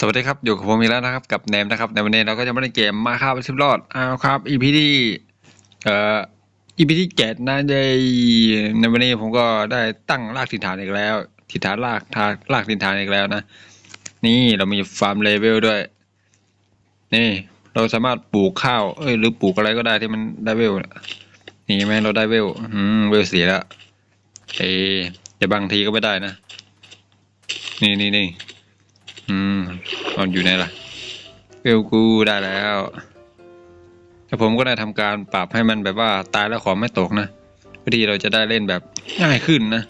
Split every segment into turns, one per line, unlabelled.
สวัสดีครับ อยู่กับผมอีกแล้วนะครับ กับแนมนะครับในวันนี้เราก็จะมาเล่นเกมมาครับชิบรอดอ้าวครับ EP ที่เอ่อ EP ที่เจ็ดนะในในวันนี้ผมก็ได้ตั้งรากถิ่นฐานอีกแล้วถิ่นฐานรากฐานรากถิ่นฐานอีกแล้วนะ นี่เรามีฟาร์มเลเวลด้วย นี่เราสามารถปลูกข้าวเอ้ยหรือปลูกอะไรก็ได้ที่มันได้เวลนี่ไหมเราได้เวลอืมเวลเสียแล้วเอ้ยแต่บางทีก็ไม่ได้นะ นี่นี่นี่ อืมมันอยู่ไหนล่ะเวลกูได้แล้วแต่ผมก็ได้ทำการปรับให้มันแบบว่าตายแล้วของไม่ตกนะเพื่อที่เราจะได้เล่นแบบง่ายขึ้นนะ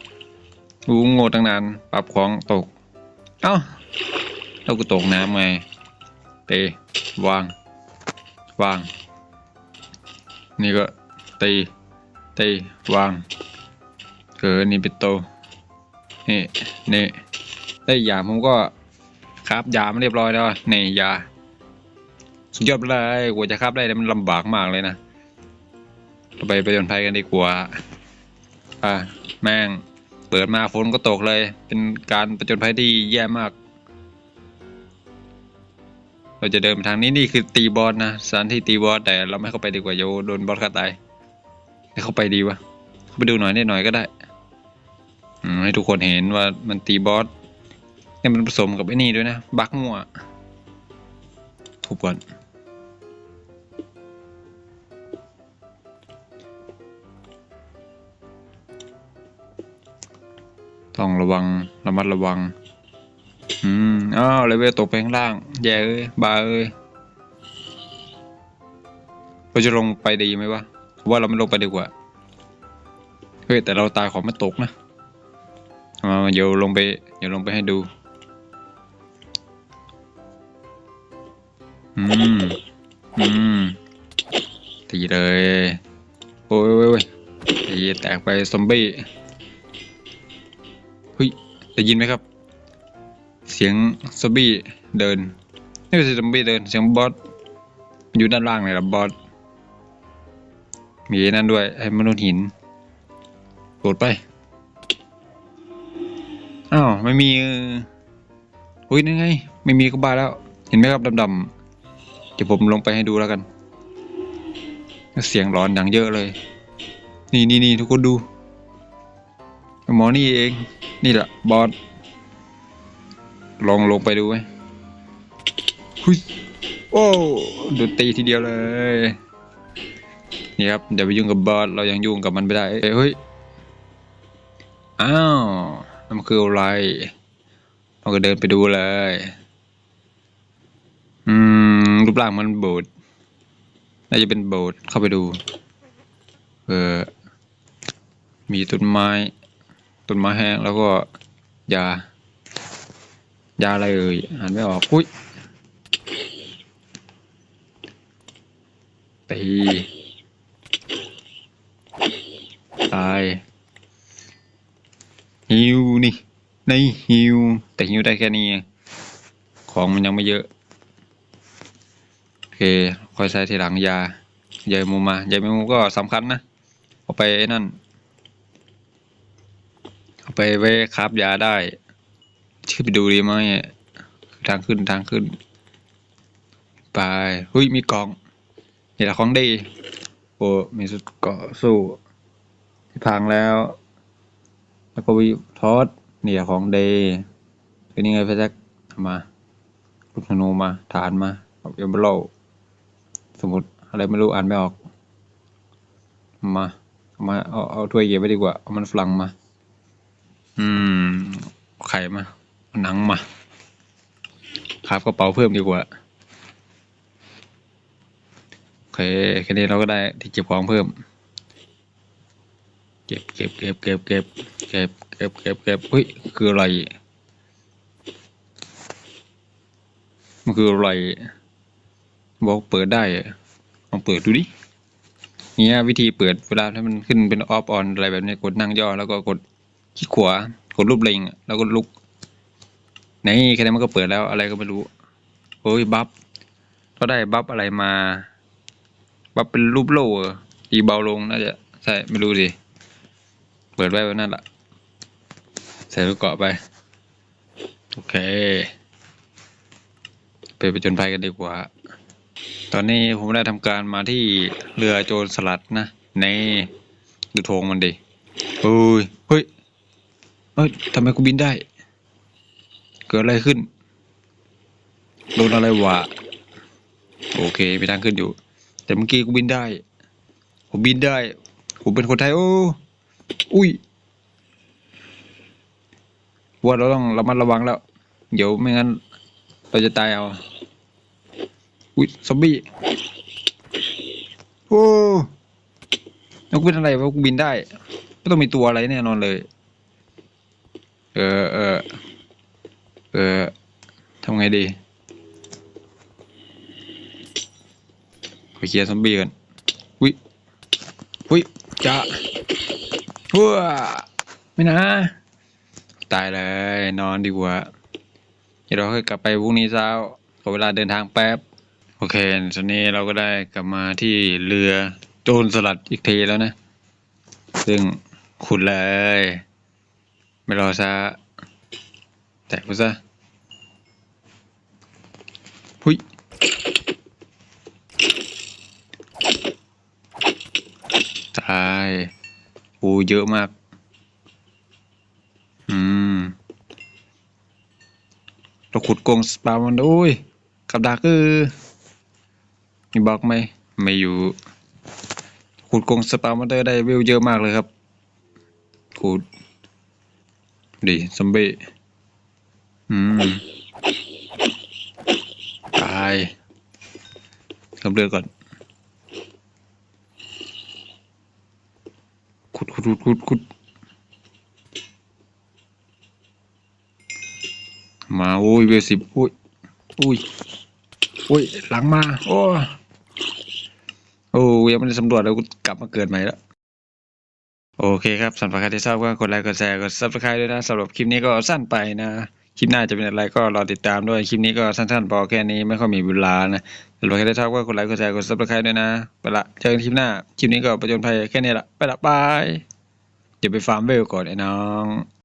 กูโง่ตั้งนานปรับของตก เอ้าแล้วกูตกน้ำไงเตะวาง วาง นี่ก็ตีตีวางเกิดนี่เป็นโตวนี่นี่ได้อย่างผมก็ ครับยามันเรียบร้อยแล้วนี่ยา สุดยอดเลยกว่าจะครับได้เนี่มันลำบากมากเลยนะเราไปไปจนภัยกันดีกว่าอะแม่ง เปิดมาฝนก็ตกเลย เป็นการประจนภัยที่แย่มาก เราจะเดินไปทางนี้นี่คือตีบอสนะสถานที่ตีบอสแต่เราไม่เข้าไปดีกว่าโยโดนบอสฆ่าตายให้เข้าไปดีวะเข้าไปดูหน่อยนิดหน่อยก็ได้ให้ทุกคนเห็นว่ามันตีบอส เนี่ยมันผสมกับไอ้นี่ด้วยนะ บักมั่วทุบก่อน ต้องระวัง ระมัดระวัง อืม อ้าวเลเวลตกไปข้างล่าง แย่เอ้ย บาเอ้ยเราจะลงไปดีไหมวะว่าเราไม่ลงไปดีกว่า เฮ้ย แต่เราตายของไม่ตกนะมาเดี๋ยวลงไป เดี๋ยวลงไปให้ดู อืม อืม ตีเลย โอ้ยโอ้ยตีแตกไปซอมบี้เฮ้ยได้ยินไหมครับ เสียงซอมบี้เดินไม่ใช่ซอมบี้เดิน เสียงบอสอยู่ด้านล่างเลยละบอสมีนั่นด้วยไอ้มนุษย์หินโดดไป อ้าว ไม่มีออเฮ้ยนั่นไง ไม่มีก็บ้าแล้ว เห็นไหมครับดำๆ ดี๋ยวผมลงไปให้ดูแล้วกัน เสียงร้อนดังเยอะเลย นี่นี่นี่ทุกคนดู หมอนี่เอง นี่แหละบอสลองลงไปดูไหมหุยโอ้โดนตีทีเดียวเลย นี่ครับอย่าไปยุ่งกับบอสเรายังยุ่งกับมันไม่ได้เฮ้ย อ้าวมันคืออะไรเราก็เดินไปดูเลย ร่างมันโบสถ์น่าจะเป็นโบสถ์เข้าไปดูเออมีต้นไม้ต้นไม้แห้งแล้วก็ยายาอะไรเอ่ยอ่านไม่ออกอุ้ยตีตายฮิวนี่ในฮิวแต่ฮิวได้แค่นี้ของมันยังไม่เยอะ เคค่อยใช้ทีหลังยาใยาแมงมุมมายาแมงมุมก็สำคัญนะเอาไปนั่นเอาไปไว้คราบยาได้ชื่อไปดูดีไหมทางขึ้นทางขึ้น ไปเฮ้ยมีกองนี่ละของดี โอ้มีสุดเกาะสู้ที่พังแล้ว แล้วก็วิทอดนี่แหละของดีเป็นยังไงพี่แจ็คมาลูกธนูมาฐานมาเอาเอเบโล สมุดอะไรไม่รู้อ่านไม่ออก มา มาเอาเอาถ้วยเก็บไว้ดีกว่า เอามันฝรั่งมา อืม ไข่มา หนังมาครับกระเป๋าเพิ่มดีกว่าโอเคแค่นี้เราก็ได้ที่เก็บของเพิ่ม เก็บเก็บเก็บเก็บเก็บเก็บเก็บเก็บเก็บเฮ้ยคืออะไรมันคืออะไร บอกเปิดได้ลองเปิดดูดิเนี่ยวิธีเปิดเวลาถ้ามันขึ้นเป็นออฟออนอะไรแบบนี้กดนั่งย่อแล้วก็กดคลิกขวากดรูปเล็งแล้วก็ลุกนี่แค่นี้มันก็เปิดแล้วอะไรก็ไม่รู้โอ้ยบัฟก็ได้บัฟอะไรมาบัฟเป็นรูปโล่เหรอตีเบาลงน่าจะใช่ไม่รู้สิเปิดไว้ไว้นั่นแหละใส่ลูกเกาะไป โอเค ไปไปจนภัยกันดีกว่า ตอนนี้ผมได้ทำการมาที่เรือโจรสลัดนะในดูธงมันดิเฮ้ยเฮ้ยเฮ้ยทำไมกูบินได้ เกิดอะไรขึ้นโดนอะไรวะโอเคมีทางขึ้นอยู่ แต่เมื่อกี้กูบินได้ ผมบินได้ ผมเป็นคนไทย โอ้อุ้ยว่าเราต้องระมัดระวังแล้ว เดี๋ยวไม่งั้น เราจะตายเอา อุ้ยซอมบี้โอ้นกเป็นอะไรวะกูบินได้ไม่ต้องมีตัวอะไรแน่นอนเลย เออเออเออทำไงดีไปเคลียร์ซอมบี้กันอุ้ยอุ้ยจะว้าไม่นะ ตายเลย นอนดีกว่า เดี๋ยวเราค่อยกลับไปพรุ่งนี้เช้าขอเวลาเดินทางแป๊บ โอเค ตอนนี้เราก็ได้กลับมาที่เรือโจรสลัดอีกทีแล้วนะ ซึ่งขุดเลย ไม่รอช้าแตกไปซะหุยตายโอ้เยอะมาก อืม เราขุดกรงสปามันโอ้ย กับดักเออ มีบล็อกไหมไม่อยู่ ขุดกรงสปามันเตอร์ได้วิวเยอะมากเลยครับ ขุดดีซอมบี้อืมตายกำเรือก่อน ขุดขุดขุดขุดขุดมาโอ้ยเวสิบอุ้ยอุ้ย อุ้ยหลังมา โอ้โอ้ยังไม่ได้สำรวจแล้วกูกลับมาเกิดใหม่แล้วโอเคครับสำหรับใครที่ชอบก็กดไลค์กดแชร์กด subscribe ด้วยนะสำหรับคลิปนี้ก็สั้นไปนะคลิปหน้าจะเป็นอะไรก็รอติดตามด้วยคลิปนี้ก็สั้นๆพอแค่นี้ไม่ค่อยมีเวลานะสำหรับใครที่ชอบก็กดไลค์กดแชร์กด subscribe ด้วยนะไปละเจอกันคลิปหน้าคลิปนี้ก็ประจนภัยแค่นี้ละไปละบายเดี๋ยวไปฟาร์มเวลก่อนไอ้น้อง